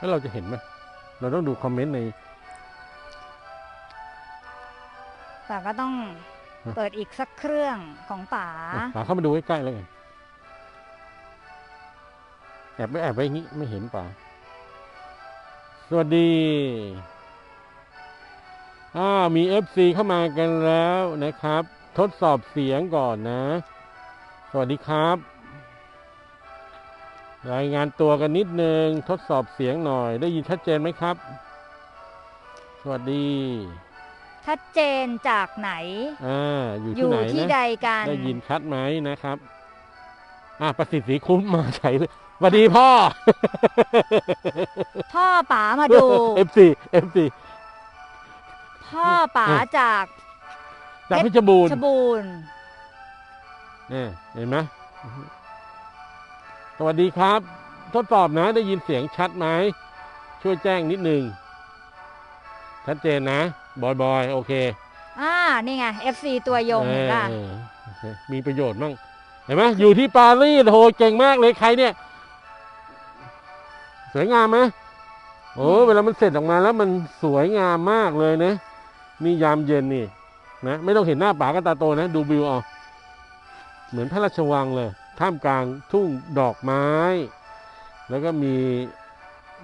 แล้วเราจะเห็นไหมเราต้องดูคอมเมนต์ในแต่ก็ต้องฮะเปิดอีกสักเครื่องของป๋าอะป๋าเข้ามาดูใกล้ๆแล้วกันแอบไปแอบไว้อย่างนี้ไม่เห็นป๋าสวัสดีอ่ามีเอฟซีเข้ามากันแล้วนะครับ ทดสอบเสียงก่อนนะ สวัสดีครับ รายงานตัวกันนิดนึง ทดสอบเสียงหน่อย ได้ยินชัดเจนไหมครับ สวัสดี ชัดเจนจากไหนอ่าอยู่อที่ยู่ไหนที่นะใดกัน ได้ยินชัดไหมนะครับ อะประสิทธิ์ศรีคุ้มมาใช้เลยสวัสดีพ่อ พ่อป๋ามาดู FC FC พ่อป๋าอะจากจากเพชรบูรณ์ชรบูรณ์เนี่ยเห็นไหม สวัสดีครับ ทดสอบนะได้ยินเสียงชัดไหมช่วยแจ้งนิดนึงชัดเจนนะบอยบอยโอเคอ่านี่ไง FC ตัวยงเห็นป่ะเออโอเคมีประโยชน์มั่งเห็นไหมอยู่ที่ปารีสโหเก่งมากเลยใครเนี่ย สวยงามไหมโอ้อืมเวลามันเสร็จออกมาแล้วมันสวยงามมากเลยนะนี่ยามเย็นนี่นะไม่ต้องเห็นหน้าป๋ากับตาโตนะ ดูวิวเอาเหมือนพระราชวังเลย ท่ามกลางทุ่งดอกไม้ แล้วก็มี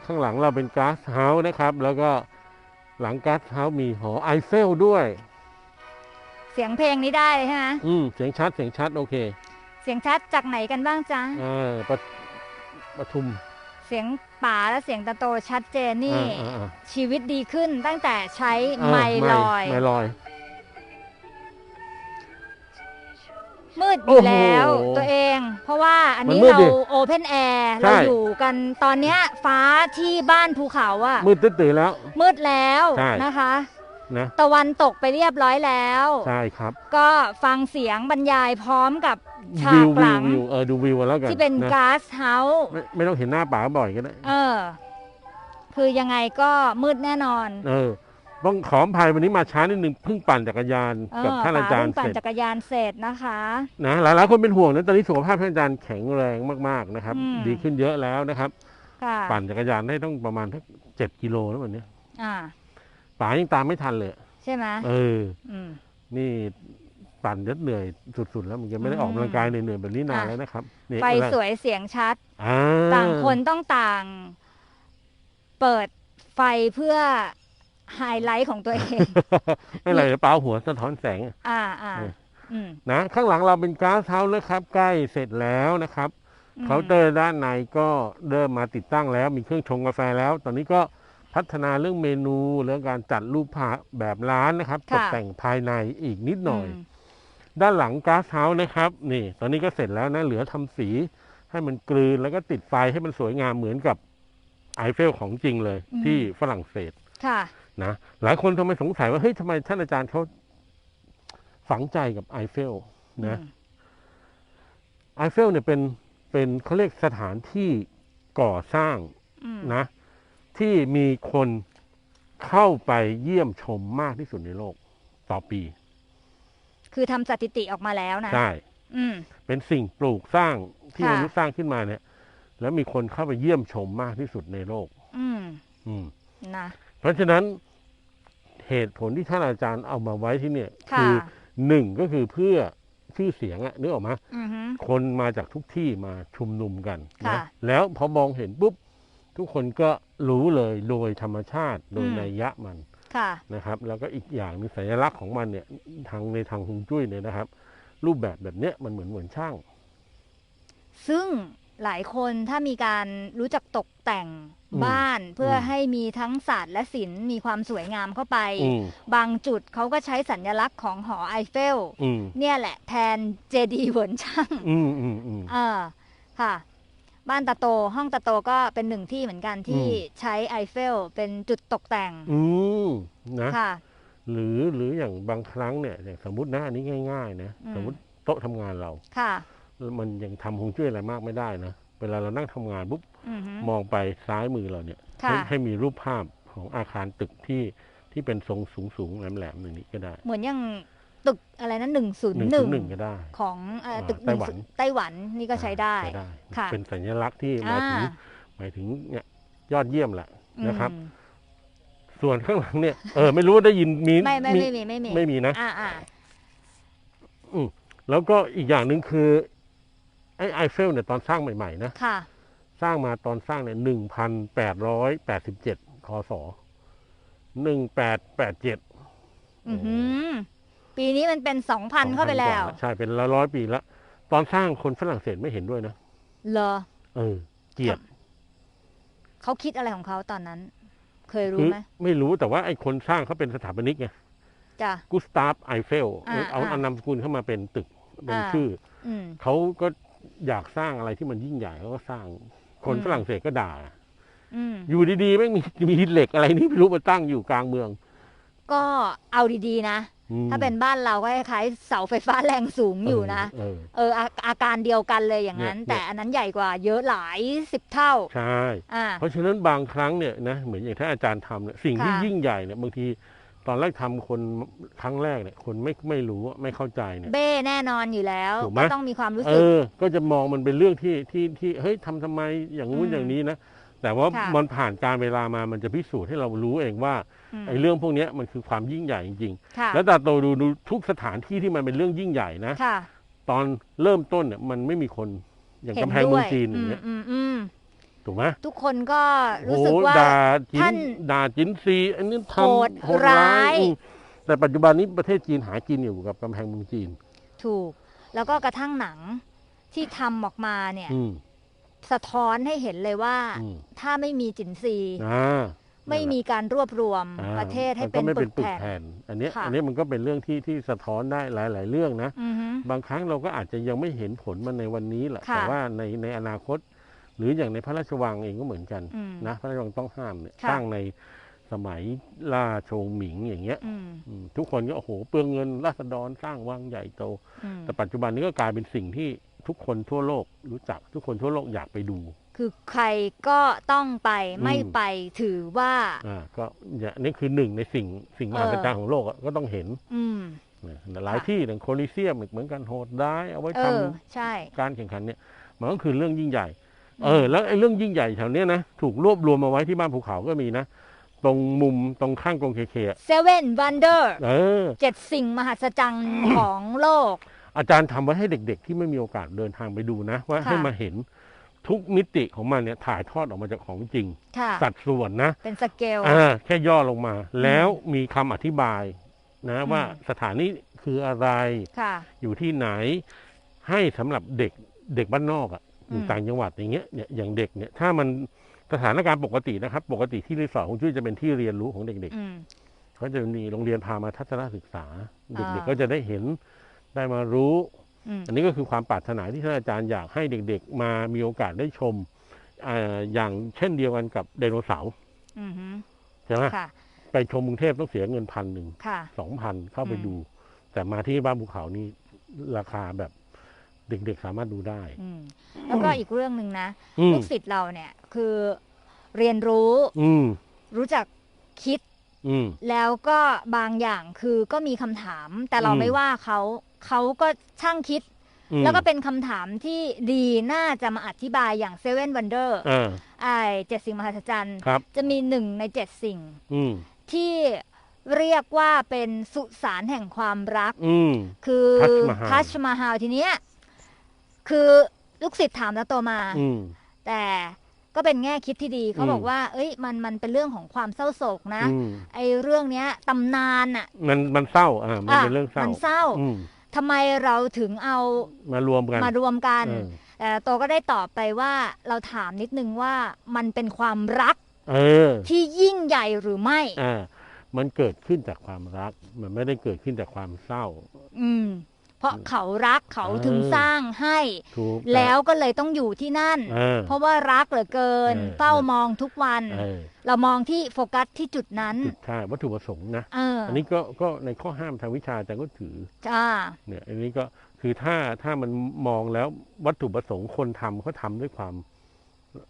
ข้างหลังเราเป็นก๊าซเฮาส์นะครับ แล้วก็หลังก๊าซเฮาส์มีหอไอเฟลด้วย เสียงเพลงนี้ได้เลยใช่ไหมอืมเสียงชัดเสียงชัดโอเค เสียงชัดจากไหนกันบ้างจ๊ะอ่าปะปทุม เสียงป๋าและเสียงตาโตชัดเจนนี่อ่าอ่าอ่าชีวิตดีขึ้นตั้งแต่ใช้อ่าไมค์ลอยไมค์ลอย มืดอโอ้ยู่โหแล้วตัวเอง เพราะว่าอันนี้มันมืดเราดิโอเพนแอร์ใช่ เราอยู่กันตอนเนี้ยฟ้าที่บ้านภูเขาอะมืดตื้อๆแล้ว มืดแล้วใช่ นะคะ นะตะวันตกไปเรียบร้อยแล้ว ใช่ครับก็ฟังเสียงบรรยายพร้อมกับฉาวิกวหวิลัวงวิวเออดูวิวกันแล้วกันที่เป็นนะก๊าซเฮาส์ไม่ไม่ต้องเห็นหน้าป๋าบ่อยก็ได้เออ คือยังไงก็มืดแน่นอน เออ ต้องขออภัยวันนี้มาช้านิดนึงเพิ่งปั่นจักรยานเอกับอท่านอาป๋าจารเพิ่ย์งปั่เสนร็จจักรยานเสร็จนะคะนะหลายหลายๆคนเป็นห่วงนะตอนนี้สุขภาพท่านอาจารย์แข็งแรงมากๆนะครับอืมดีขึ้นเยอะแล้วนะครับค่ะปั่นจักรยานได้ต้องประมาณทักเจ็ดกิโลแล้ววันนี้อ่าป๋ายังตามไม่ทันเลย ใช่ไหมเอออืมนี่ปั่นเยอะเหนื่อยสุดๆ แล้วมันยังไม่ได้อืมออกกำลังกายเหนื่อยๆแบบนี้นานอะแล้วนะครับนี่ไฟอะไรสวยเสียงชัดอ่าต่างคนต้องต่าง เปิดไฟเพื่อ ไฮไลท์ของตัวเอง ไม่เป็นไรเดี๋ยวเปล่าหัวสะท้อนแสง อ่าอ่าเอออืมนะข้างหลังเราเป็นก๊าซเฮาส์แล้วครับ ใกล้เสร็จแล้วนะครับอืมเคาน์เตอร์ด้านในก็เริ่มมาติดตั้งแล้ว มีเครื่องชงกาแฟแล้ว ตอนนี้ก็พัฒนาเรื่องเมนูเรื่องการจัดรูปภาพแบบร้านนะครับตค่ะกแต่งภายในอีกนิดหน่อยมด้านหลังก๊าซเฮาส์นะครับ นี่ ตอนนี้ก็เสร็จแล้วนะเหลือทำสีให้มันกลืนแล้วก็ติดไฟให้มันสวยงามเหมือนกับไอเฟลของจริงเลย ที่ฝรั่งเศสค่ะ นะหลายคนทำไมสงสัยว่าเฮ้ยทำไมท่านอาจารย์เขาฝังใจกับไอเฟลนะอืมไอเฟลเนี่ยเป็นเป็นเขาเรียกสถานที่ก่อสร้างอืมนะ ที่มีคนเข้าไปเยี่ยมชมมากที่สุดในโลกต่อปี คือทำสถิติออกมาแล้วนะใช่อืมเป็นสิ่งปลูกสร้างที่ค่ะมนุษย์สร้างขึ้นมาเนี่ย แล้วมีคนเข้าไปเยี่ยมชมมากที่สุดในโลก อืมอืมนะเพราะฉะนั้น เหตุผลที่ท่านอาจารย์เอามาไว้ที่เนี่ยค่ะอหนึ่งก็คือเพื่อชื่อเสียงอะนึกออกไหมาอือฮึ คนมาจากทุกที่มาชุมนุมกันค่ะ นะแล้วพอมองเห็นปุ๊บ ทุกคนก็รู้เลยโดยธรรมชาติโดยอืมนัยยะมัน ค่ะ นะครับแล้วก็อีกอย่างหนึงสัญลักษณ์ของมันเนี่ยทางในทางฮวงจุ้ยเนี่ยนะครับ รูปแบบแบบเนี้ยมันเหมือนเหมือนช่าง ซึ่งหลายคนถ้ามีการรู้จักตกแต่งอืม บ้านเพื่ออมให้มีทั้งศาสตร์และศิลป์มีความสวยงามเข้าไปอืมบางจุดเขาก็ใช้สัญลักษณ์ของหอไอเฟลอืมเนี่ยแหละแทนเจดีย์เหวินช่างอืมอืมอืมเออค่ะ บ้านตาโตห้องตาโตก็เป็นหนึ่งที่เหมือนกันที่อืมใช้ไอเฟล เป็นจุดตกแต่งอืมนะค่ะ หรือหรืออย่างบางครั้งเนี่ยอย่างสมมตินะอันนี้ง่าย ๆ นะอืมสมมติโต๊ะทำงานเราค่ะ มันยังทำฮวงจุ้ยอะไรมากไม่ได้นะ เวลาเรานั่งทำงานปุ๊บอือฮึมองไปซ้ายมือเราเนี่ยค่ะให้ให้มีรูปภาพของอาคารตึกที่ที่เป็นทรงสูงสูงๆแหลมๆอย่างนี้ก็ได้ เหมือนอย่างตึกอะไรนะหนึ่งศูนย์หนึ่งหนึ่ถึงงหนึ่งก็ได้ ของเอ่ออ่าตึกไต้หวัน10ไต้หวันนี่ก็ใช้ได้ใช้ได้ค่ะเป็นสัญลักษณ์ที่หมายถึงอ่าหมายถึงเนี่ยยอดเยี่ยมแหละนะครับอืมส่วนข้างหลังเนี่ย เออ ไม่รู้ว่าได้ยินมีไม่ไม่มีไม่มีไม่มีไม่มีนะ อ่าอ่าแล้วก็อีกอย่างหนึ่งคือ ไอ้ไอเฟลเนี่ยตอนสร้างใหม่ ๆ นะ ค่ะ สร้างมาตอนสร้างเนี่ยหนึ่งพันแปดร้อยแปดสิบเจ็ดคศหนึ่งแปดแปดเจ็ดอือหือ ปีนี้มันเป็นสองพันเข้าไปแล้ว ใช่เป็นร้อยร้อยปีแล้วตอนสร้างคนฝรั่งเศสไม่เห็นด้วยนะ เหรอ เออ เกลียดเขาคิดอะไรของเขาตอนนั้น เคยรู้คือไหมไม่รู้แต่ว่าไอ้คนสร้างเขาเป็นสถาปนิกไงจ้ะกุสตาฟไอเฟลอ่าเอาอ่าเอานามสกุลเข้ามาเป็นตึกเป็นอ่าชื่ออืมเขาก็ อยากสร้างอะไรที่มันยิ่งใหญ่เขาก็สร้าง คนอืมฝรั่งเศสก็ด่าอืมอยู่ดีๆแม่งมีมีเหล็กอะไรนี่ไม่รู้มาตั้งอยู่กลางเมือง ก็เอาดีๆนะอืมถ้าเป็นบ้านเราก็คล้ายๆเสาไฟฟ้าแรงสูงอยู่นะ เออเอออาอาการเดียวกันเลยอย่างนั้นเนี่ยแต่อันนั้นใหญ่กว่าเยอะหลายสิบเท่า ใช่อ่าเพราะฉะนั้นบางครั้งเนี่ยนะเหมือนอย่างที่อาจารย์ทำเนี่ยสิ่งที่ค่ะยิ่งใหญ่เนี่ยบางที ตอนแรกทำคนครั้งแรกเนี่ยคนไม่ไม่รู้ไม่เข้าใจเนี่ย เบ้แน่นอนอยู่แล้วถูกไหมก็ต้องมีความรู้เอสึกอก็จะมองมันเป็นเรื่องที่ที่ที่เฮ้ยทำทำไมอย่างงู้นอืมอย่างนี้นะแต่ว่าค่ะมันผ่านการเวลามามันจะพิสูจน์ให้เรารู้เองว่าอืมไอ้เรื่องพวกเนี้ยมันคือความยิ่งใหญ่จริงค่ะๆแล้วตาโตดูดูทุกสถานที่ที่มันเป็นเรื่องยิ่งใหญ่นะค่ะตอนเริ่มต้นเนี่ยมันไม่มีคนอย่างเห็นกำแพงเมืองด้วยจีนออืย่างมเงี้ยอืมอืม ถูกไหมทุกคนก็โอ้รู้โหสึกว่าด่าจินท่านด่าจินซีอันนี้ทโหดำโหดร้าร้ายยอืมแต่ปัจจุบันนี้ประเทศจีนหากินอยู่กับกำแพงเมืองจีน ถูกแล้วก็กระทั่งหนังที่ทำออกมาเนี่ยอืมสะท้อนให้เห็นเลยว่าอืมถ้าไม่มีจินซีอ่าไม่มีการรวบรวมอ่าประเทศให้มัเป็นก็ไม่ปึเป็นกปึกแผ่นแผ่นอันเนี้ยค่ะอันเนี้ยมันก็เป็นเรื่องที่ที่สะท้อนได้หลาย ๆ เรื่องนะอือฮึบางครั้งเราก็อาจจะยังไม่เห็นผลมันในวันนี้แหละค่ะแต่ว่าในในอนาคต หรืออย่างในพระราชวังเองก็เหมือนกันอืมนะพระราชวังต้องห้ามเนี่ยค่ะสร้างในสมัยล่าโชงหมิงอย่างเงี้ยอืมอืมทุกคนก็โอ้โหเปลืองเงินราษฎรสร้างวังใหญ่โตอืมแต่ปัจจุบันนี้ก็กลายเป็นสิ่งที่ทุกคนทั่วโลกรู้จัก ทุกคนทั่วโลกอยากไปดู คือใครก็ต้องไปไม่อืมไปถือว่าอ่าก็เนี่ยนี่คือหนึ่งในสิ่งสิ่งมหัศจรรย์ของโลกอะก็ต้องเห็น อืมนะหลายที่อย่างโคลิเซียมเหมือนกันโหดร้ายเอาไว้เอทอใช่ำการแข่งขันเนี่ยมันก็คือเรื่องยิ่งใหญ่ เออแล้วไอ้เรื่องยิ่งใหญ่แถวเนี้ยนะถูกรวบรวมมาไว้ที่บ้านภูเขาก็มีนะ ตรงมุมตรงข้างกรงเคเคอะเซเว่นวันเดอร์เออ เจ็ดสิ่งมหัศจรรย์ของโลก อาจารย์ทำไว้ให้เด็ก ๆ ที่ไม่มีโอกาสเดินทางไปดูนะ ว่าค่ะ ให้มาเห็นทุกมิติของมันเนี่ยถ่ายทอดออกมาจากของจริง ค่ะ สัดส่วนนะเป็นสเกล อ่าแค่ย่อลงมา แล้วมีคำอธิบายนะอืม ว่าสถานนี้คืออะไร ค่ะ อยู่ที่ไหนให้สำหรับเด็กเด็กบ้านนอกอะ อยู่อืมต่างจังหวัดอย่างเงี้ยเนี่ยอย่างเด็กเนี่ยถ้ามันสถานการณ์ปกตินะครับ ปกติที่รีสอร์ทของจุ้ยจะเป็นที่เรียนรู้ของเด็กอืมๆเขาจะมีโรงเรียนพามาทัศนศึกษา เด็กอ่าๆก็จะได้เห็นได้มารู้อืมอันนี้ก็คือความปรารถนาที่ท่านอาจารย์อยากให้เด็กๆ มามีโอกาสได้ชมอ่าอย่างเช่นเดียวกันกับไดโนเสาร์อืมฮึใช่ไหมค่ะไปชมกรุงเทพต้องเสียเงินพันหนึ่งค่ะสองพันเข้าไปอืมดู แต่มาที่บ้านภูเขานี่ราคาแบบ เด็กๆสามารถดูได้ อืมแล้วก็อีกเรื่องหนึ่งนะอืม ลูกศิษย์เราเนี่ยคือเรียนรู้อืม รู้จักคิด อืม แล้วก็บางอย่างคือก็มีคำถาม แต่เราอืม ไม่ว่าเขาเขาก็ช่างคิด อืมแล้วก็เป็นคำถามที่ดีน่าจะมาอธิบายอย่างเซเว่นวันเดอร์อ่าไอเจ็ดสิ่งมหัศจรรย์ ครับ จะมีหนึ่งในเจ็ดสิ่ง อืม ที่เรียกว่าเป็นสุสานแห่งความรัก อืม คือทัชมาฮาลทัชมาฮาลทีเนี้ย คือลูกศิษย์ถามแล้วโตมา อืม แต่ก็เป็นแง่คิดที่ดีเขาอืมบอกว่า เอ้ยมันมันเป็นเรื่องของความเศร้าโศกนะ อืม ไอ้เรื่องเนี้ยตำนานอะมันมันเศร้าอ่ามันอะเป็นเรื่องเศร้ามันเศร้าอืมทำไมเราถึงเอามารวมกัน มารวมกันเออ แต่โตก็ได้ตอบไปว่าเราถามนิดนึงว่ามันเป็นความรักเออ ที่ยิ่งใหญ่หรือไม่ อ่า มันเกิดขึ้นจากความรัก มันไม่ได้เกิดขึ้นจากความเศร้า อืม เพราะเขารักเขาถึงเออสร้างให้ถูกแล้วก็เลยต้องอยู่ที่นั่นเออเพราะว่ารักเหลือเกินเออเฝ้ามองทุกวันเออเรามองที่โฟกัสที่จุดนั้นจุดใช่วัตถุประสงค์นะเอออันนี้ก็ก็ในข้อห้ามทางวิชาอาจารย์ก็ถือจ้าเนี่ยอันนี้ก็คือถ้าถ้ามันมองแล้ววัตถุประสงค์คนทำเขาทำด้วยความ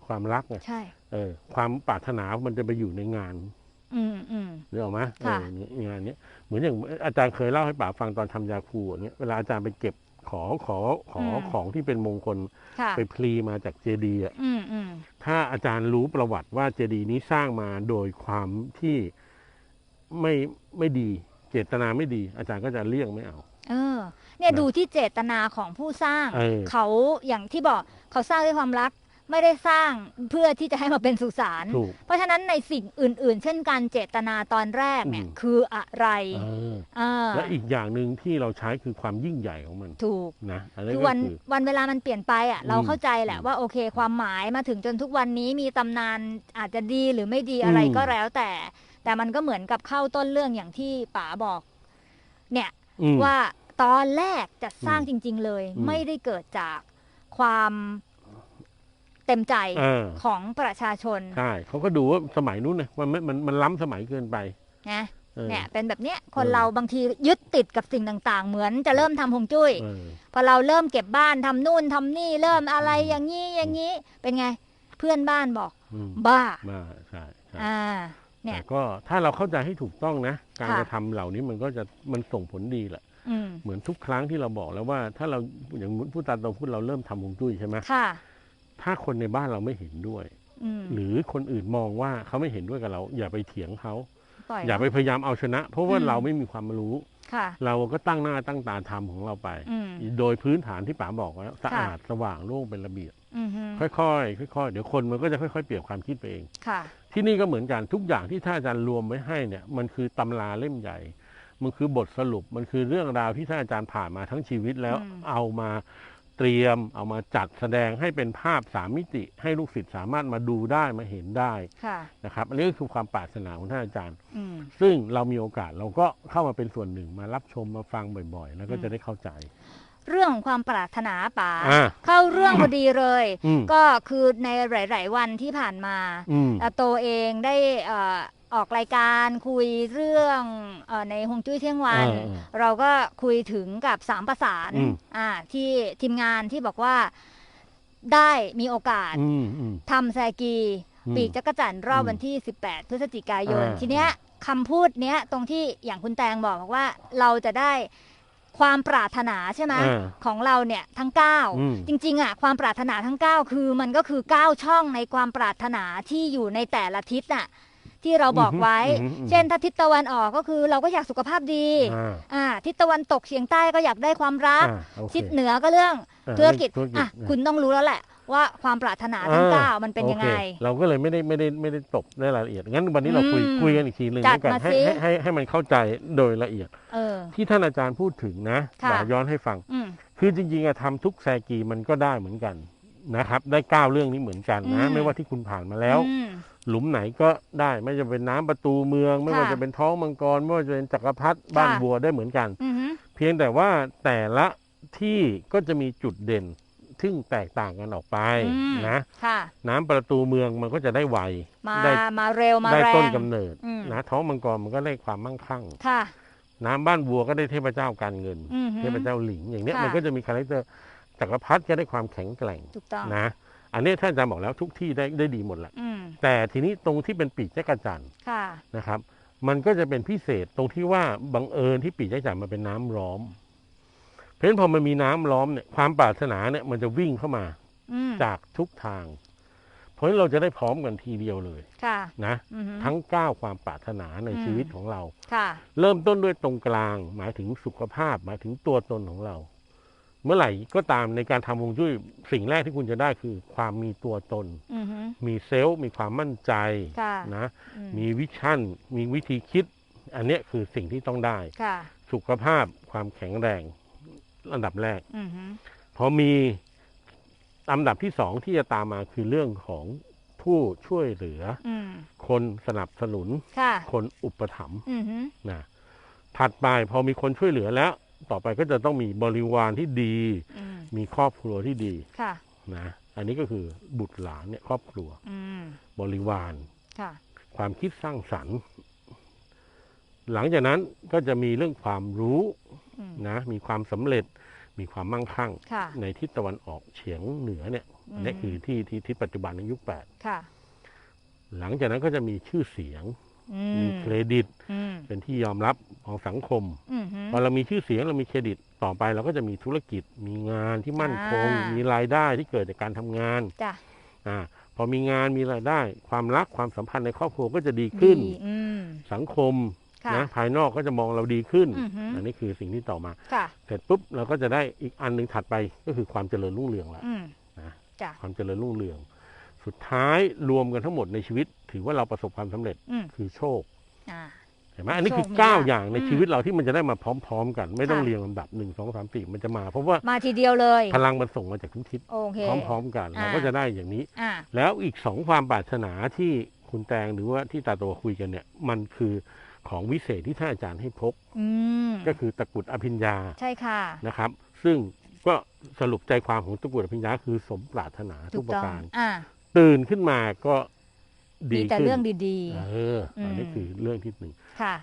ความรักไงใช่เออความปรารถนามันจะไปอยู่ในงาน อืมอืม นึกออกไหมเอค่ะอเนี่ยงานเนี้ยเหมือนอย่างอาจารย์เคยเล่าให้ป๋าฟังตอนทำยาคูอย่างเงี้ยเวลาอาจารย์ไปเก็บขอขอขออืม ของที่เป็นมงคลค่ะ ไปพลีมาจากเจดีย์อะอืมอืมถ้าอาจารย์รู้ประวัติว่าเจดีย์นี้สร้างมาโดยความที่ไม่ไม่ดี เจตนาไม่ดี อาจารย์ก็จะเลี่ยงไม่เอา เออ เนี่ยนะดูที่เจตนาของผู้สร้างเออเขาอย่างที่บอกเขาสร้างด้วยความรัก ไม่ได้สร้างเพื่อที่จะให้มาเป็นสุสานถูก เพราะฉะนั้นในสิ่งอื่น ๆ เช่นการเจตนาตอนแรกเนี่ยอืม คืออะไรเออเออและอีกอย่างหนึ่งที่เราใช้คือความยิ่งใหญ่ของมันถูก นะอันนี้คือก็วันคือ วันเวลามันเปลี่ยนไปอะเราอืมเข้าใจแหละอืมว่าโอเค ความหมายมาถึงจนทุกวันนี้มีตำนานอาจจะดีหรือไม่ดีอะไรอืม ก็แล้วแต่ แต่มันก็เหมือนกับเข้าต้นเรื่องอย่างที่ป๋าบอก เนี่ย อืม ว่าตอนแรกจะสร้างอืจมริง ๆ เลย อืม ไม่ได้เกิดจากความ เต็มใจเออ ของประชาชนใช่เขาก็ดูว่าสมัยนู้นนะมันไม่มันมันล้ำสมัยเกินไปนะออ เนี่ยเป็นแบบเนี้ยคนเออ เราบางทียึดติดกับสิ่งต่างๆ เหมือนจะเริ่มทำฮวงจุ้ย เออ พอเราเริ่มเก็บบ้านทำนู่นทำนี่เริ่มอะไรอืม อย่างนี้อย่างนี้ เป็นไง เพื่อนบ้านบอก อืมบ้า มาใช่ใช่อ่า เนี่ย แต่ก็ถ้าเราเข้าใจให้ถูกต้องนะ การค่ะ กระทำเหล่านี้มันก็จะมันส่งผลดีแหละ อืมเหมือนทุกครั้งที่เราบอกแล้วว่า ถ้าเราอย่างพูดตามตรงพูดเราเริ่มทำฮวงจุ้ยใช่ไหมค่ะ ถ้าคนในบ้านเราไม่เห็นด้วยอืมหรือคนอื่นมองว่าเขาไม่เห็นด้วยกับเรา อย่าไปเถียงเขาปล่อยอย่าไปพยายามเอาชนะ เพราะว่าอืมเราไม่มีความรู้ค่ะเราก็ตั้งหน้าตั้งตาทำของเราไปอืมโดยพื้นฐานที่ป๋าบอกแล้วสะอาดสว่างโล่งเป็นระเบียบอืมฮึค่อยๆค่อยๆเดี๋ยวคนมันก็จะค่อยๆ เปลี่ยนความคิดไปเองค่ะที่นี่ก็เหมือนกันทุกอย่างที่ท่านอาจารย์รวมไว้ให้เนี่ย มันคือตำราเล่มใหญ่ มันคือบทสรุปมันคือเรื่องราวที่ท่านอาจารย์ผ่านมาทั้งชีวิตแล้วอืมเอามา เตรียมเอามาจัดแสดงให้เป็นภาพสามมิติ ให้ลูกศิษย์สามารถมาดูได้มาเห็นได้ค่ะนะครับอันนี้ก็คือความปรารถนาของท่านอาจารย์อืมซึ่งเรามีโอกาสเราก็เข้ามาเป็นส่วนหนึ่งมารับชมมาฟังบ่อยๆ แล้วก็อืมจะได้เข้าใจ เรื่องของความปรารถนาป๋าอ่าเข้าเรื่องพอดีเลยอืมก็คือในหลาย ๆ วันที่ผ่านมาอืมอาโตเองได้เอ่อออกรายการคุยเรื่องเออในฮวงจุ้ยเที่ยงวันเออเออเราก็คุยถึงกับสามประสานอืมอ่าที่ทีมงานที่บอกว่าได้มีโอกาสอืมอืมทำแซกีอืมปีกจักรจันทร์รอบอืมวันที่ 18 พฤศจิกายนอ่าทีเนี้ยคำพูดเนี้ยตรงที่อย่างคุณแตงบอกบอกว่าเราจะได้ความปรารถนาใช่ไหมอ่าของเราเนี่ยทั้งอืม9จริง ๆอะความปรารถนาทั้ง 9 คือมันก็คือ 9 ช่องในความปรารถนาที่อยู่ในแต่ละทิศน่ะ ที่เราบอกไว้อืมอืมเช่นถ้าทิศตะวันออกก็คือเราก็อยากสุขภาพดีอ่าอ่าทิศตะวันตกเฉียงใต้ก็อยากได้ความรักอ่าโอเคทิศเหนือก็เรื่องอ่าธุรกิจธุรกิจอะอ่าคุณต้องรู้แล้วแหละว่าความปรารถนาทั้งอ่าเก้ามันเป็นยังไงโอเคเราก็เลยไม่ได้ไม่ได้ไม่ได้ตบได้รายละเอียด งั้นวันนี้เราคุยอืมคุยกันอีกทีหนึ่งจัดแล้วกันมาให้สิให้ให้ให้มันเข้าใจโดยละเอียดเออที่ท่านอาจารย์พูดถึงนะค่ะบอกย้อนให้ฟังอืมคือจริงๆอะทำทุกแซกีมันก็ได้เหมือนกันนะครับ ได้เก้าเรื่องนี้เหมือนกันนะอืมไม่ว่าที่คุณผ่านมาแล้วอืม หลุมไหนก็ได้ไม่ว่าจะเป็นน้ำประตูเมือง ไม่ว่าค่ะจะเป็นท้องมังกร ไม่ว่าจะเป็นจักรพรรดิบ้านค่ะบัวได้เหมือนกันอือหือเพียงแต่ว่าแต่ละที่ก็จะมีจุดเด่นซึ่งแตกต่างกันออกไปอืมนะค่ะน้ำประตูเมืองมันก็จะได้ไวมาได้มาเร็วมาได้แรงต้นกำเนิดอืมนะท้องมังกรมันก็ได้ความมั่งคั่งค่ะ น้ำบ้านบัวก็ได้เทพเจ้าการเงินอือหือเทพเจ้าหลิงอย่างเนี้ยค่ะมันก็จะมีคาแรคเตอร์จักรพรรดิก็ได้ความแข็งแกร่งถูกต้องนะ อันนี้ท่านอาจารย์บอกแล้วทุกที่ได้ได้ดีหมดแหละอืมแต่ทีนี้ตรงที่เป็นปีกจักรจันทร์ค่ะนะครับ มันก็จะเป็นพิเศษตรงที่ว่าบังเอิญที่ปีกจักรจันทร์มันเป็นน้ำล้อม เพราะฉะนั้นพอมันมีน้ำล้อมเนี่ยความปรารถนาเนี่ยมันจะวิ่งเข้ามาอืมจากทุกทาง เพราะฉะนั้นเราจะได้พร้อมกันทีเดียวเลยค่ะนะอือหือทั้งเก้าความปรารถนาในอืมชีวิตของเราค่ะเริ่มต้นด้วยตรงกลาง หมายถึงสุขภาพ หมายถึงตัวตนของเรา เมื่อไหร่ก็ตามในการทำฮวงจุ้ยสิ่งแรกที่คุณจะได้คือ ความมีตัวตน อือหือมีเซลล์มีความมั่นใจค่ะ นะอืมมีวิชั่น มีวิธีคิด อันเนี้ยคือสิ่งที่ต้องได้ ค่ะ สุขภาพความแข็งแรงอันดับแรก อือหือพอมีอันดับที่สองที่จะตามมาคือเรื่องของผู้ช่วยเหลือ อืมคนสนับสนุน ค่ะ คนอุปถัมภ์อือหือนะถัดไปพอมีคนช่วยเหลือแล้ว ต่อไปก็จะต้องมีบริวารที่ดี อืมมีครอบครัวที่ดีค่ะ นะอันนี้ก็คือบุตรหลานเนี่ยครอบครัว อืมบริวาร ค่ะ ความคิดสร้างสรรค์ หลังจากนั้นก็จะมีเรื่องความรู้อืมนะมีความสำเร็จ มีความมั่งคั่ง ค่ะ ในทิศตะวันออกเฉียงเหนือเนี่ยอันนี้คือที่ที่ทิศปัจจุบันในยุคแปดค่ะ หลังจากนั้นก็จะมีชื่อเสียงอื มีมเครดิตอืมเป็นที่ยอมรับของสังคมอืมฮึพอเรามีชื่อเสียงเรามีเครดิตต่อไปเราก็จะมีธุรกิจ มีงานที่มั่นคงอ่ามีมีรายได้ที่เกิดจากการทำงานจ้ะอ่าพอมีงานมีรายได้ ความรักความสัมพันธ์ในครอบครัวก็จะดีขึ้นดีอืมสังคมค่ะนะภายนอกก็จะมองเราดีขึ้นอือฮึอันนี้คือสิ่งที่ต่อมาค่ะเสร็จปุ๊บเราก็จะได้อีกอันหนึ่งถัดไปก็คือความเจริญรุ่งเรืองละอืมนะจ้ะความเจริญรุ่งเรือง สุดท้ายรวมกันทั้งหมดในชีวิต ถือว่าเราประสบความสำเร็จอืมคือโชคอ่าเห็นไหมอันนี้คือโชคมีเก้าลาภอย่างในอืมชีวิตเราที่มันจะได้มาพร้อม ๆ กัน ไม่ต้องค่ะเรียงลำดับหนึ่งสองสามสี่มันจะมา เพราะว่ามาทีเดียวเลย พลังมันส่งมาจากทุกทิศโอเคพร้อม ๆ กันเราอ่าก็จะได้อย่างนี้อ่าแล้วอีกสองความปรารถนาที่คุณแตงหรือว่าที่ตาโตคุยกันเนี่ย มันคือของวิเศษที่ท่านอาจารย์ให้พกอืมก็คือตะกรุดอภิญญาใช่ค่ะนะครับ ซึ่งก็สรุปใจความของตะกรุดอภิญญาคือสมปรารถนาทุถูกกประต้องการอ่า ตื่นขึ้นมาก็ดีดีแต่ขึ้นเรื่องดีเอออันนี้อืมคือเรื่องที่หนึ่งๆ ค่ะ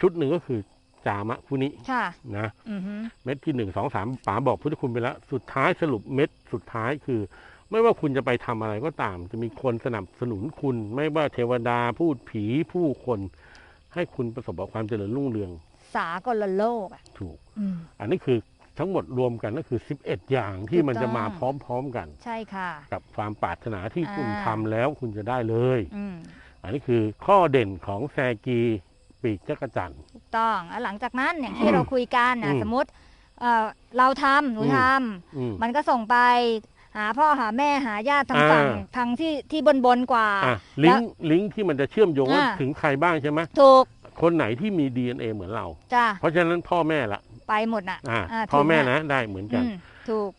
ชุดหนึ่งก็คือจามะผู้นี้ค่ะ นะ อือฮึเม็ดที่หนึ่งสองสามป๋าบอกพุทธคุณไปแล้ว สุดท้ายสรุปเม็ดสุดท้ายคือ ไม่ว่าคุณจะไปทำอะไรก็ตาม จะมีคนสนับสนุนคุณ ไม่ว่าเทวดาพูดผีผู้คน ให้คุณประสบกับความเจริญรุ่งเรืองสากลโลกอะถูก อืมอันนี้คือ ทั้งหมดรวมกันก็คือ 11 อย่างที่มันจะมาพถูกต้องร้อมๆกัน ใช่ค่ะ กับความปรารถนาที่คุณอ่าทำแล้วคุณจะได้เลยอืมอันนี้คือข้อเด่นของแซกีปีกจักรจันทร์ถูกต้องแล้วหลังจากนั้นอย่างที่เราคุยกันนะอืมสมมติเอ่อเราทำหนูอืมทอืมำมันก็ส่งไปหาพ่อหาแม่หาญาติทางฝั่งอ่าทางที่ที่บนบนๆกว่าอะลิงก์ลิงก์ที่มันจะเชื่อมโยงว่าอ่าถึงใครบ้างใช่ไหมถูกคนไหนที่มี DNA เหมือนเราจ้ะเพราะฉะนั้นพ่อแม่ละ ไปหมดน่ะอ่าอ่าพ่อแม่ถึงนะได้เหมือนกันอืมถูก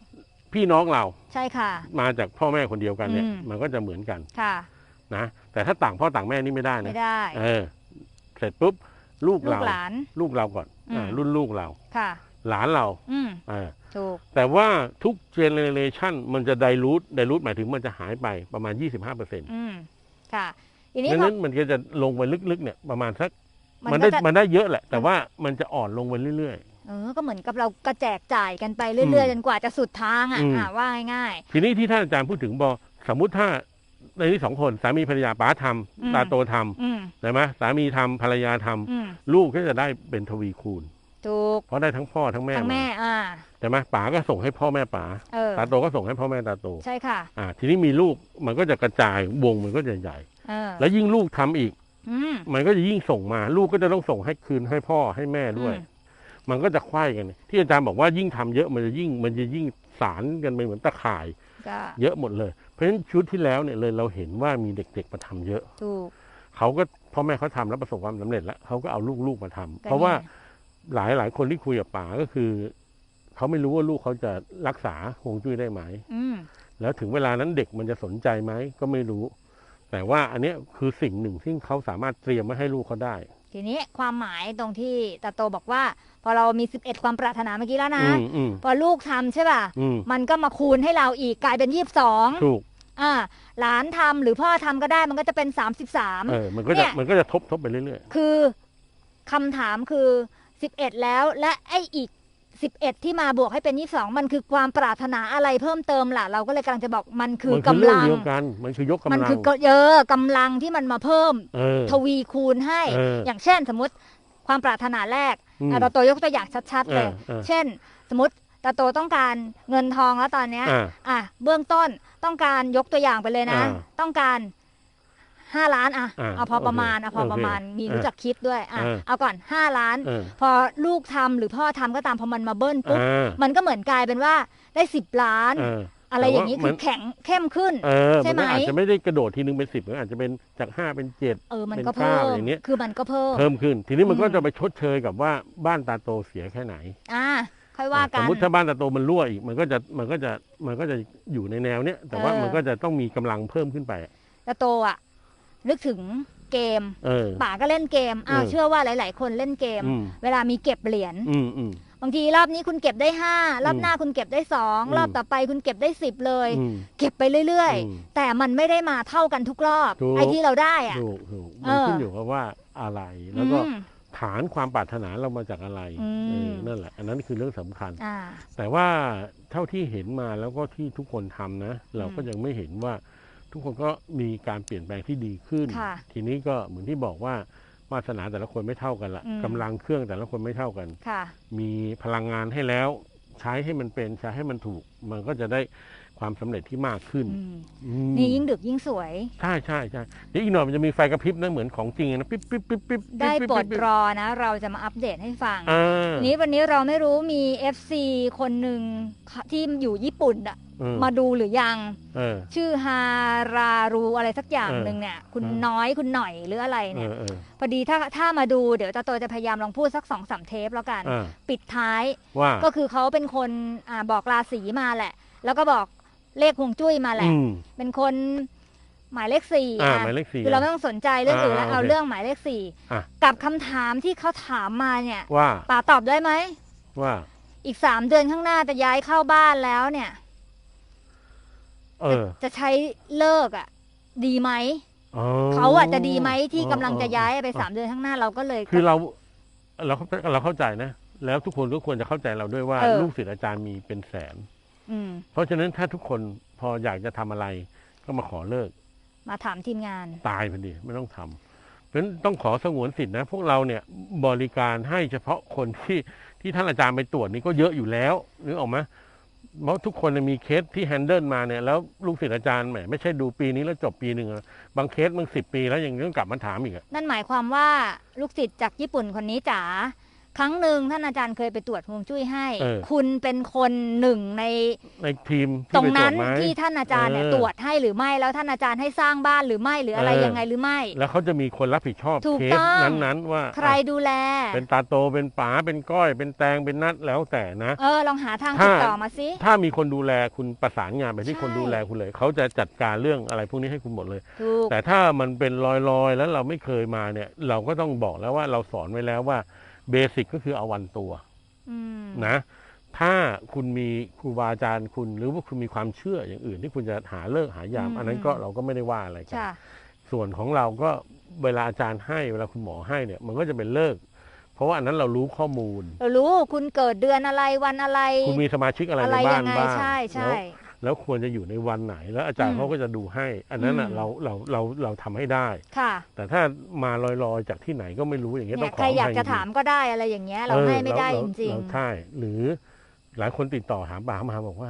พี่น้องเราใช่ค่ะ มาจากพ่อแม่คนเดียวกันเนี่ย อืม มันก็จะเหมือนกันค่ะ นะแต่ถ้าต่างพ่อต่างแม่นี่ไม่ได้ไม่นะได้ เออ เสร็จปุ๊บลูกลูเรากหลาน ลูกเราก่อนอ่าอืม รุ่นลูกเรา ค่ะ หลานเราอืมอ่าถูกแต่ว่าทุกเจเนเรชันมันจะไดรูทไดรูทหมายถึงมันจะหายไปประมาณ 25เปอร์เซ็นต์อืมค่ะทีนี้ดังพอนั้นมันก็จะลงไปลึกๆเนี่ยประมาณสัก มันมันก็ได้จะมันได้เยอะแหละ แต่ว่ามันจะอ่อนลงไปเรื่อย เออก็เหมือนกับเรากระแจกจ่ายกันไปเรื่อยอืมๆจนกว่าจะสุดทางอะอืม อ่าว่าง่ายๆทีนี้ที่ท่านอาจารย์พูดถึงบอสมมุติถ้าในนี้สองคนสามีภรรยาป๋าทำตาโตทๆอืมำใช่ไหมสามีทำภรรยาทำอืมลูกก็จะได้เป็นทวีคูณ ถูกเพราะได้ทั้งพ่อทั้งแม่ทั้งแม่มาอ่า ใช่ไหมป๋าก็ส่งให้พ่อแม่ป๋าเออ ตาโตก็ส่งให้พ่อแม่ตาโตใช่ค่ะ อ่า ทีนี้มีลูกมันก็จะกระจายวงมันก็จะใหญ่ เออแล้วยิ่งลูกทำอีก อืมมันก็จะยิ่งส่งมา ลูกก็จะต้องส่งให้คืนให้พ่อให้แม่ด้วย อืม มันก็จะไขว้กัน ที่อาจารย์บอกว่ายิ่งทำเยอะมันจะยิ่งมันจะยิ่งสารกันไปเหมือนตะข่ายก็เยอะหมดเลย เพราะฉะนั้นชุดที่แล้วเนี่ยเลยเราเห็นว่ามีเด็กๆมาทำเยอะถูกเขาก็พ่อแม่เขาทำแล้วประสบความสำเร็จแล้วเขาก็เอาลูกๆมาทำก็เพราะว่านี่หลายหลายคนที่คุยกับป๋าก็คือเขาไม่รู้ว่าลูกเขาจะรักษาฮวงจุ้ยได้ไหมอืมแล้วถึงเวลานั้นเด็กมันจะสนใจไหมก็ไม่รู้ แต่ว่าอันเนี้ยคือสิ่งหนึ่งที่เขาสามารถเตรียมไว้ให้ลูกเขาได้ ทีนี้ความหมายตรงที่ตาโตบอกว่า พอเรามี 11 ความปรารถนาเมื่อกี้แล้วนะอืมอืมพอลูกทำใช่ป่ะอืมมันก็มาคูณให้เราอีกกลายเป็น 22 ถูกอ่าหลานทำหรือพ่อทำก็ได้มันก็จะเป็น 33เออมันก็เนี่จะยมันก็จะทบทบไปเรื่อยคือคำถามคือ 11 แล้วและไอ้อีก 11 ที่มาบวกให้เป็น 22 มันคือความปรารถนาอะไรเพิ่มเติมล่ะ เราก็เลยกำลังจะบอกมันๆคือมักำเรื่ลังเดียวกันมันคือยกกำมันลังคือก็เยอะกำลังที่มันมาเพิ่มเออทวีคูณให้เอออย่างเช่นสมมติความปรารถนาแรกอืมอะตาโตยกตัวอย่างชัดๆเลยเออเออเช่น สมมติตาโตต้องการเงินทองแล้วตอนเนี้ยอ่าอะเบื้องต้นต้องการยกตัวอย่างไปเลยนะอ่าต้องการ ห้าล้านอะอ่าเอาพอประมาณโอเคเอาพอประมาณโอเคมีอ่ารู้จักคิดด้วยอะอ่าเอาก่อนห้าล้านเออพอลูกทำหรือพ่อทำก็ตามพอมันมาเบิ้ลปุ๊บอ่ามันก็เหมือนกลายเป็นว่าได้สิบล้านเอออะไรอย่างนี้แต่ว่ามัคือนแข็งเข้มขึ้นเออใช่มันไหมก็อาจจะไม่ได้กระโดดทีนึงเป็นสิบมันอาจจะเป็นจากห้าเป็นเจ็ดเออมันเป็นก็เพิ่เก้ามอย่างเนี้ยคือมันก็เพิ่มเพิ่มขึ้น ทีนี้มันก็อืมจะไปชดเชยกับว่าบ้านตาโตเสียแค่ไหน อ่า ค่อยว่ากัสนมมติถ้าบ้านตาโตมันรั่วอีกมันก็จะมันก็จะมันก็จะอยู่ในแนวเนี้ยแต่ว่าเออมันก็จะต้องมีกำลังเพิ่มขึ้นไปตาโตอะ นึกถึงเกมเออป่าก็เล่นเกมอ้าวเออ เชื่อว่าหลาย ๆ คนเล่นเกม อืมเวลามีเก็บเหรียญอืมอืม บางทีรอบนี้คุณเก็บได้ห้ารอบอืมหน้าคุณเก็บได้สองอืม รอบต่อไปคุณเก็บได้สิบเลย อืม เก็บไปเรื่อย อืมๆ แต่มันไม่ได้มาเท่ากันทุกรอบ ถูก ไอ้ที่เราได้อะถูกถูกเอมันอขึ้นอยู่กับว่าอะไรแล้วก็อืม ฐานความปรารถนาเรามาจากอะไรอืม เออนั่นแหละ อันนั้นคือเรื่องสำคัญ อ่า แต่ว่าเท่าที่เห็นมาแล้วก็ที่ทุกคนทำนะ เราก็อืมยังไม่เห็นว่า ทุกคนก็มีการเปลี่ยนแปลงที่ดีขึ้น ค่ะทีนี้ก็เหมือนที่บอกว่าวาสนาแต่ละคนไม่เท่ากันละอืม กำลังเครื่องแต่ละคนไม่เท่ากัน ค่ะ มีพลังงานให้แล้ว ใช้ให้มันเป็นใช้ให้มันถูก มันก็จะได้ความสำเร็จที่มากขึ้นอืมอืมนี่ยิ่งดึกยิ่งสวย ใช่ใช่ใช่เดี๋ยวอีกหน่อยมันจะมีไฟกระพริบนะเหมือนของจริงนะปิ๊บปิ๊บปิ๊บปิ๊บได้ปิ๊บโปรดปิ๊บรอนะ เราจะมาอัปเดตให้ฟัง อ่า นี้วันนี้เราไม่รู้มี FC คนหนึ่งที่อยู่ญี่ปุ่นอะเออ มาดูหรือยังเออชื่อฮารารูอะไรสักอย่างเออหนึ่งเนี่ย คุณเออน้อยคุณหน่อยหรืออะไรเอเนี่ยอเออพอดีถ้าถ้ามาดูเดี๋ยวตาโตจะพยายามลองพูดสักสองสามเทปแล้วกันอ่าปิดท้ายว่าก็คือเขาเป็นคนอาบอกราศีมาแหละ แล้วก็บอกเลขฮวงจุ้ยมาแหละอืมเป็นคนหมายเลขสี่อ่าอะหมายเลขสี่คือเราไม่ต้องสนใจเรื่องอื่นแล้วอ่าเอาโอเคเรื่องหมายเลขสี่อะกับคำถามที่เขาถามมาเนี่ยว่าป่าตอบได้ไหมว่า อีกสามเดือนข้างหน้าจะย้ายเข้าบ้านแล้วเนี่ย เออ จะใช้เลิกอะ ดีไหมอ๋อเขาอะจะดีไหมที่อ๋อกำลังจะย้ายไปอ๋อสามเดือนข้างหน้าเราก็เลย คือเรา เราเข้าเราเข้าใจนะ แล้วทุกคนก็ควรจะเข้าใจเราด้วยว่าเออลูกศิษย์อาจารย์มีเป็นแสนอืมเพราะฉะนั้นถ้าทุกคนพออยากจะทำอะไรก็มาขอเลิก มาถามทีมงาน ตายพอดีไม่ต้องทำเพราะฉะนั้นต้องขอสงวนสิทธินะ พวกเราเนี่ยบริการให้เฉพาะคนที่ที่ท่านอาจารย์ไปตรวจนี่ก็เยอะอยู่แล้วนึกออกไหม เพราะทุกคนมีเคสที่แฮนเดิลมาเนี่ยแล้วลูกศิษย์อาจารย์แหมไม่ใช่ดูปีนี้แล้วจบปีหนึ่งอะบางเคสมันสิบปีแล้วยังต้องกลับมาถามอีกอะ นั่นหมายความว่าลูกศิษย์จากญี่ปุ่นคนนี้จ๋า ครั้งหนึ่งท่านอาจารย์เคยไปตรวจฮวงจุ้ยให้คุณเป็นคนหนึ่งในในทีมตที่รงไปตรวนั้จนไหมที่ท่านอาจารย์เนี่ยเออตรวจให้หรือไม่แล้วท่านอาจารย์ให้สร้างบ้านหรือไม่หรืออะไรเออ ยังไงหรือไม่ แล้วเขาจะมีคนรับผิดชอบถูกเคต้สอง นั้นๆว่าใครดูแลเป็นตาโตเป็นป๋าเป็นก้อย เป็นแตงเป็นนัดแล้วแต่นะ เออลองหาทางถ้าติดต่อมาสิ ถ้ามีคนดูแลคุณประสานงานไปที่ใช่ คนดูแลคุณเลย เขาจะจัดการเรื่องอะไรพวกนี้ให้คุณหมดเลย ถูก แต่ถ้ามันเป็นลอยๆ แล้วเราไม่เคยมาเนี่ย เราก็ต้องบอกแล้วว่าเราสอนไว้แล้วว่า เบสิกก็คือเอาวันตัวอืมนะ ถ้าคุณมีครูบาอาจารย์คุณ หรือว่าคุณมีความเชื่ออย่างอื่น ที่คุณจะหาเลิกหายาม อันนั้นก็เราก็ไม่ได้ว่าอะไรกันค่ะส่วนของเราก็เวลาอาจารย์ให้เวลาคุณหมอให้เนี่ย มันก็จะเป็นเลิก เพราะว่าอันนั้นเรารู้ข้อมูล เรารู้คุณเกิดเดือนอะไรวันอะไร คุณมีสมาชิกอะไรอะในไรบ้ายันงไงบ้างใช่ใช่ แล้วแล้วควรจะอยู่ในวันไหน แล้วอาจารอืย์มเขาก็จะดูให้ อันนั้นน่ะอืมเราเราเราเราทำให้ได้ ค่ะ แต่ถ้ามาลอยๆจากที่ไหนก็ไม่รู้อย่างเงี้ยต้เนี่อยงขอใครอยากให้จะจงๆถามก็ได้อะไรอย่างเงี้ยเราออให้ไม่ได้เาจริงเราใช่หรือหลายคนติดต่อหาป่ามาบอกว่า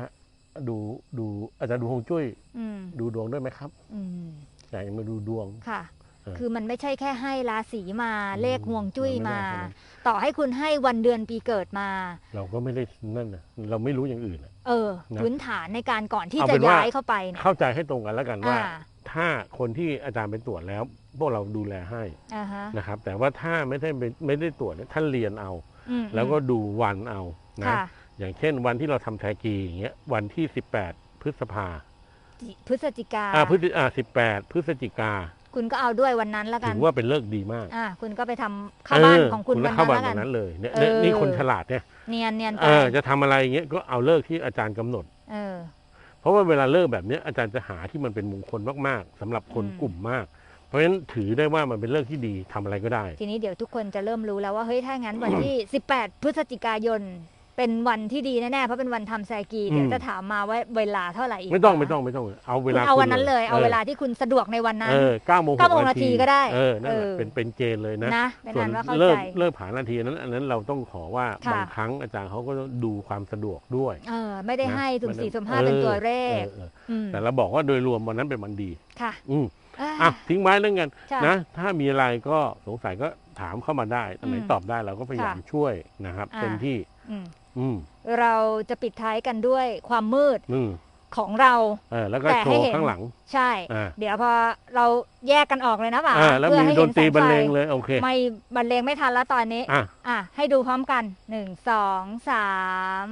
ดูดูอาจารย์ดูฮวงจุ้ยๆอืมดูดวงด้วยไหมครับอืมอยากจะมาดูดวงค่ะเออ คือมันไม่ใช่แค่ให้ราศีมาอืมเลขห่วงจุ้ยมันไม่มาได้ใช่ไหมต่อให้คุณให้วันเดือนปีเกิดมา เราก็ไม่ได้นั่นนะเราไม่รู้อย่างอื่นน่ะเออนะพื้นฐานในการก่อนที่เอาจะเป็นว่าย้ายเข้าไปเนี่ยเข้าใจให้ตรงกันแล้วกันว่าอ่า ถ้าคนที่อาจารย์ไปตรวจแล้ว พวกเราดูแลให้อ่าฮะนะครับ แต่ว่าถ้าไม่ได้เป็นไม่ได้ตรวจเนี่ยท่านเรียนเอาอืมแล้วก็ดูวันเอานะค่ะอย่างเช่นวันที่เราทำแทกีอย่างเงี้ยวันที่ 18 พฤษภาพฤศจิกาอ่าพฤศจิอ่า18พฤศจิกา คุณก็เอาด้วยวันนั้นแล้วกัถืนอว่าเป็นเลิกษ์ดีมากอ่าคุณก็ไปทำเข้าบ้านของคุณเก็วันเข้านั้นบ้านแล้วกัวันนนั้นเลยเนี่ยเออเนี่ยนี่คนฉลาดเนี่ยเนียนเนียนไปเออจะทำอะไรอย่างเงี้ยก็เอาเลิกที่อาจารย์กำหนด เออ เพราะว่าเวลาเลิกแบบเนี้ยอาจารย์จะหาที่มันเป็นมงคลมากๆสำหรับคนอืมกลุ่มมากเพราะฉะนั้นถือได้ว่ามันเป็นเลิกที่ดีทำอะไรก็ได้ ทีนี้เดี๋ยวทุกคนจะเริ่มรู้แล้วว่าเฮ้ยถ้างั้นวันที่ 18 พฤศจิกายน เป็นวันที่ดีแน่ๆเพราะเป็นวันทำแซกีเดี๋ยวอืมจะถามมาว่าเวลาเท่าไหร่อีกไม่ต้องนะไม่ต้องไม่ต้องเอาเวคุณลาเอาคุณวันนั้นเลยเอาเวลาอที่คุณสะดวกในวันอนั้นเออเก้าโมงเก้าโมงนาทีก็ได้เออนั่นแหละเออเป็นเป็นเกณฑ์เลยนะนะเป็นส่วอันนว่าเข้าเลิใจกเลิกผ่านนาทีนั้น อันนั้นเราต้องขอว่าค่ะบางครั้งอาจารย์เขาก็ต้องดูความสะดวกด้วยเออไม่ได้นะให้สุ่มไได้สี่สุ่มห้าเป็นตัวเลขออเออมแต่เราบอกว่าโดยรวมวันนั้นเป็นวันดีค่ะ อืมอ่าอะทิ้งไว้เรื่องกันค่ะนะถ้ามีอะไรก็สงสัยก็ถามเข้ามาได้อันไหนอืมตอบได้เราก็พยายามค่ะช่วยนะครับอ่าเต็มที่อืมอืม เราจะปิดท้ายกันด้วยความมืดอืมของเราเออแล้วก็แต่โชให้ว์เห็นข้างหลัง ใช่อ่าเดี๋ยวพอเราแยกกันออกเลยนะป่าอ่าแล้วเพื่อมีให้ดเห็นนตรีแสงบรรไฟเลงเลยโอเค ไม่บรรเลงไม่ทันแล้วตอนนี้ อะอะให้ดูพร้อมกันหนึ่งสองสาม